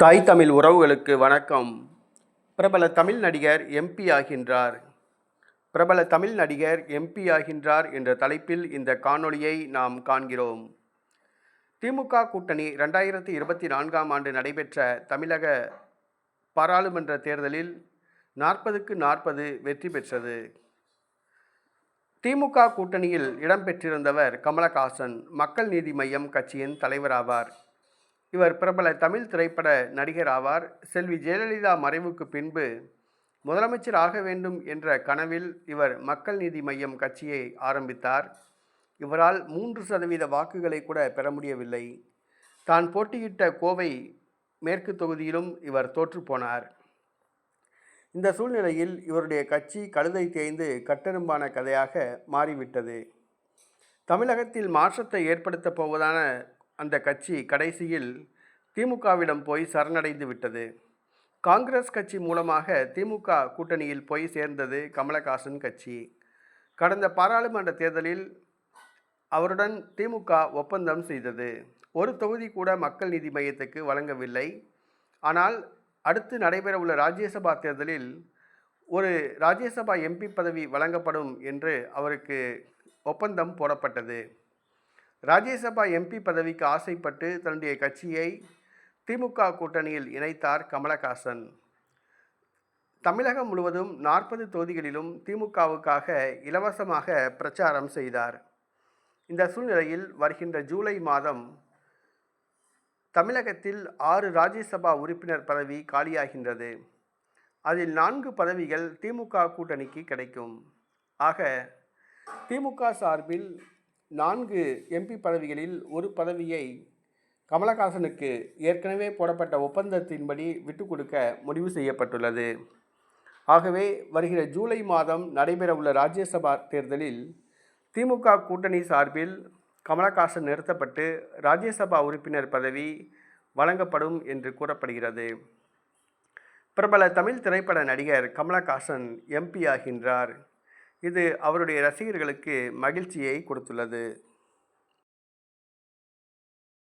தாய் தமிழ் உறவுகளுக்கு வணக்கம். பிரபல தமிழ் நடிகர் எம்பி ஆகின்றார். பிரபல தமிழ் நடிகர் எம்பி ஆகின்றார் என்ற தலைப்பில் இந்த காணொளியை நாம் காண்கிறோம். திமுக கூட்டணி ரெண்டாயிரத்தி இருபத்தி நான்காம் ஆண்டு நடைபெற்ற தமிழக பாராளுமன்ற தேர்தலில் நாற்பதுக்கு நாற்பது வெற்றி பெற்றது. திமுக கூட்டணியில் இடம்பெற்றிருந்தவர் கமலஹாசன் மக்கள் நீதி மையம் கட்சியின் தலைவராவார். இவர் பிரபல தமிழ் திரைப்பட நடிகர் ஆவார். செல்வி ஜெயலலிதா மறைவுக்கு பின்பு முதலமைச்சர் ஆக வேண்டும் என்ற கனவில் இவர் மக்கள் நீதி மையம் கட்சியை ஆரம்பித்தார். இவரால் மூன்று சதவீத வாக்குகளை கூட பெற முடியவில்லை. தான் போட்டியிட்ட கோவை மேற்கு தொகுதியிலும் இவர் தோற்றுப்போனார் இந்த சூழ்நிலையில் இவருடைய கட்சி கழுதை தேய்ந்து கட்டெரும்பான கதையாக மாறிவிட்டது. தமிழகத்தில் மாற்றத்தை ஏற்படுத்தப் போவதான அந்த கட்சி கடைசியில் திமுகவிடம் போய் சரணடைந்து விட்டது. காங்கிரஸ் கட்சி மூலமாக திமுக கூட்டணியில் போய் சேர்ந்தது கமலஹாசன் கட்சி. கடந்த பாராளுமன்ற தேர்தலில் அவருடன் திமுக ஒப்பந்தம் செய்தது. ஒரு தொகுதி கூட மக்கள் நீதி மையத்துக்கு வழங்கவில்லை. ஆனால் அடுத்து நடைபெறவுள்ள ராஜ்யசபா தேர்தலில் ஒரு ராஜ்யசபா எம்பி பதவி வழங்கப்படும் என்று அவருக்கு ஒப்பந்தம் போடப்பட்டது. ராஜ்யசபா எம்பி பதவிக்கு ஆசைப்பட்டு தன்னுடைய கட்சியை திமுக கூட்டணியில் இணைத்தார் கமலஹாசன். தமிழகம் முழுவதும் நாற்பது தொகுதிகளிலும் திமுகவுக்காக இலவசமாக பிரச்சாரம் செய்தார். இந்த சூழ்நிலையில் வருகின்ற ஜூலை மாதம் தமிழகத்தில் ஆறு ராஜ்யசபா உறுப்பினர் பதவி காலியாகின்றது. அதில் நான்கு பதவிகள் திமுக கூட்டணிக்கு கிடைக்கும். ஆக திமுக சார்பில் நான்கு எம்பி பதவிகளில் ஒரு பதவியை கமலஹாசனுக்கு ஏற்கனவே போடப்பட்ட ஒப்பந்தத்தின்படி விட்டு கொடுக்க முடிவு செய்யப்பட்டுள்ளது. ஆகவே வருகிற ஜூலை மாதம் நடைபெறவுள்ள ராஜ்யசபா தேர்தலில் திமுக கூட்டணி சார்பில் கமலஹாசன் நிறுத்தப்பட்டு ராஜ்யசபா உறுப்பினர் பதவி வழங்கப்படும் என்று கூறப்படுகிறது. பிரபல தமிழ் திரைப்பட நடிகர் கமலஹாசன் எம்பி ஆகின்றார். இது அவருடைய ரசிகர்களுக்கு மகிழ்ச்சியை கொடுத்துள்ளது.